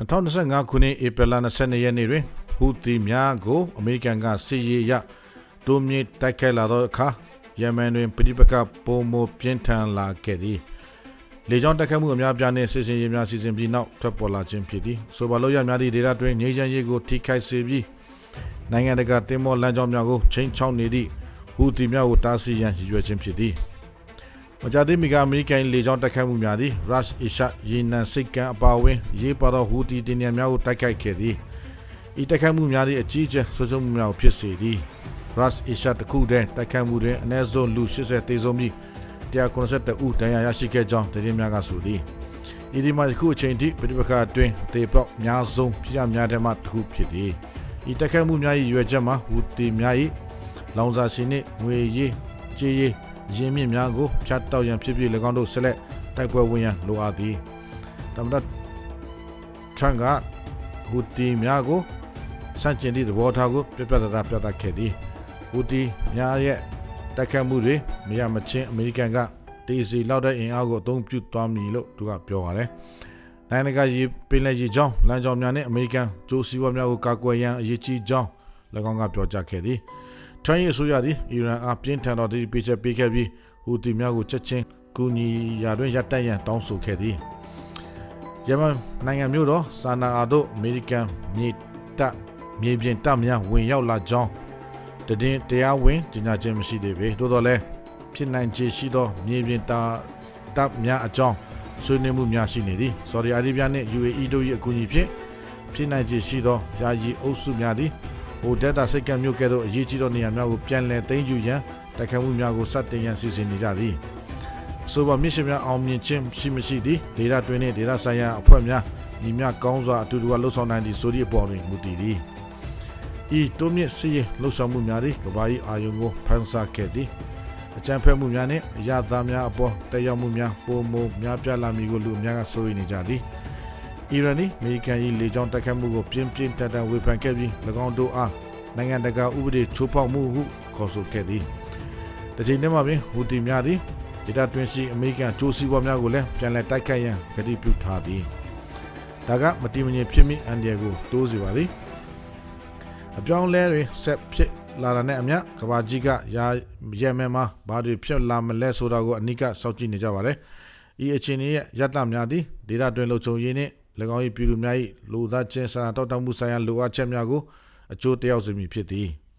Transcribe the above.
2025ခုနှစ်ဧပြီလ22ရက်နေ့တွင်ဟူသီများကိုအမေရိကန်ကစစ်ရေးအရတိုးမြင့်တိုက်ခိုက်လာသောအခါယမန်တွင်ပြည်ပကပုံမပြင်းထန်လာခဲ့သည်လေကြောင်းတိုက်ခိုက်မှုအများပြားနှင့်စစ်စင်ရေးများစီစဉ်ပြီးနောက်ထွက်ပေါ်လာခြင်းဖြစ်သည်ဆိုပါလို့ရများသည့်ဒေတာတွင်ငြိမ်းချမ်းရေးကိုထိခိုက်စေပြီးနိုင်ငံတကာတင်မောလမ်းကြောင်းများကိုချိန်ချောက်နေသည့်ဟူသီများကိုတားဆီးရန်ရည်ရွယ်ခြင်းဖြစ်သည် မကြသေးမီကအမေရိကန်လေကြောင်းတိုက်ခိုက်မှုများသည် Rush Isha ရေနံစိတ်ကမ်းအပါအဝင်ရေးပါတော့ဟူတီတင်နံများကိုတိုက်ခိုက်ခဲ့သည်ဤတိုက်ခိုက်မှုများသည့်အကြီးအကျယ်ဆွဆုံးမှုများကိုဖြစ်စေသည် Rush Isha တစ်ခုတည်းတိုက်ခိုက်မှုတွင်အနည်းဆုံးလူ80သေဆုံးပြီး192ဦးဒဏ်ရာရရှိခဲ့ကြောင်းသတင်းများကဆိုသည်ဤဒီမှာအခုအချိန်ထိပြည်ပခါအတွင်းတေပေါက်များဆုံးဖြစ်ရများတဲ့မှတစ်ခုဖြစ်သည်ဤတိုက်ခိုက်မှုများ၏ရွယ်ချက်မှာဟူတီများ၏လောင်စာရှင်နှင့်ငွေရေးကြေးရေး ရင်းမြစ်များကိုဖြတ်တောက်ရန်ဖြစ်ဖြစ်၎င်းတို့ဆက်လက်တိုက်ပွဲဝင်ရန်လိုအပ်သည်တမန်ထရန်ကဟူတီများကိုစန့်ကျင်သည့်သဘောထားကိုပြပြတသားပြသခဲ့သည်ဟူတီများရဲ့တိုက်ခတ်မှုတွေမရမချင်းအမေရိကန်ကတေစီလောက်တဲ့အင်အားကိုအသုံးပြုသွားမည်လို့သူကပြောပါတယ်နိုင်ငံတကာရေပင်လယ်ရေကြောင်းလမ်းကြောင်းများနဲ့အမေရိကန်ဂျိုးစီဝါများကိုကာကွယ်ရန်အရေးကြီးကြောင်း၎င်းကပြောကြားခဲ့သည် ထရန်ရဲ့ဆိုရသည်အီရန်အားပြင်းထန်သောဒီပေးချက်ပေးခဲ့ပြီးဟူတီများကိုချက်ချင်းကူညီရာတွင်ရပ်တန့်ရန်တောင်းဆိုခဲ့သည်ယမန်နိုင်ငံမျိုးတော်ဆာနာအာတို့အမေရိကန်မြေတပ်မြေပြင်တပ်များဝင်ရောက်လာကြောင်းတည်င်းတရားဝင်ကြီးညာခြင်းမရှိသေးပေသို့တော်လည်းဖြစ်နိုင်ခြေရှိသောမြေပြင်တပ်တပ်များအကြောင်းဆွေးနွေးမှုများရှိနေသည်ဆော်ဒီအာရေဗျနှင့် UAE တို့၏အကူအညီဖြင့်ဖြစ်နိုင်ခြေရှိသောယာယီအုပ်စုများသည် ဟိုဒက်တာစိတ်ကံမျိုးကဲ့သို့အရေးကြီးသောနေရာများကိုပြန်လည်သိမ်းယူရန်တိုက်ခိုက်မှုများကိုစတင်ရန်စီစဉ်နေကြသည်ဆိုပါမစ်ရှင်များအောင်မြင်ခြင်းရှိမရှိသည်ဒေတာတွင်နှင့်ဒေတာဆိုင်ရာအဖွဲ့များညီမျှကောင်းစွာအတူတူလှုပ်ဆောင်နိုင်သည့်ဆိုသည့်အပေါ်တွင်မူတည်သည်ဤတိုးမြင့်စီးလှုပ်ဆောင်မှုများသည်ကဘာကြီးအာယုံကိုဖန်ဆာခဲ့သည်အကြံဖက်မှုများနှင့်အရသာများအပေါ်တက်ရောက်မှုများပုံမများပြားလာမည်ကိုလူအများကစိုးရိမ်နေကြသည် အီရန်၏အမေရိကန်၏လေကြောင်းတိုက်ခိုက်မှုကိုပြင်းပြင်းထန်ထန်ဝေဖန်ခဲ့ပြီး၎င်းတို့အားနိုင်ငံတကာဥပဒေချိုးဖောက်မှုဟုခေါ်ဆိုခဲ့သည်။တစ်ချိန်တည်းမှာပင်ဟူတီများသည်ဒေတာတွင်ရှိအမေရိကန်ကြိုးစီးပွားများကိုလည်းပြန်လည်တိုက်ခိုက်ရန်ကတိပြုထားသည်။ဒါကမတိမငြိမ်ဖြစ်မိအန်ဒီယာကိုတိုးစေပါသည်။အပြောင်းလဲတွေဆက်ဖြစ်လာတာနဲ့အမျှကဘာကြီးကရာရဲမဲမှာဘာတွေဖြစ်လာမလဲဆိုတာကိုအနိကစောင့်ကြည့်နေကြပါတယ်။ဤအခြေအနေရဲ့ရတများသည်ဒေတာတွင်လုံခြုံရေးနှင့်၎ င်း၏ပြည်သူများ၏လူသားချင်းစာနာတောက်တမှုဆိုင်ရာလိုအပ်ချက်များကိုအကျိုးတယောက်စေမည်ဖြစ်သည်။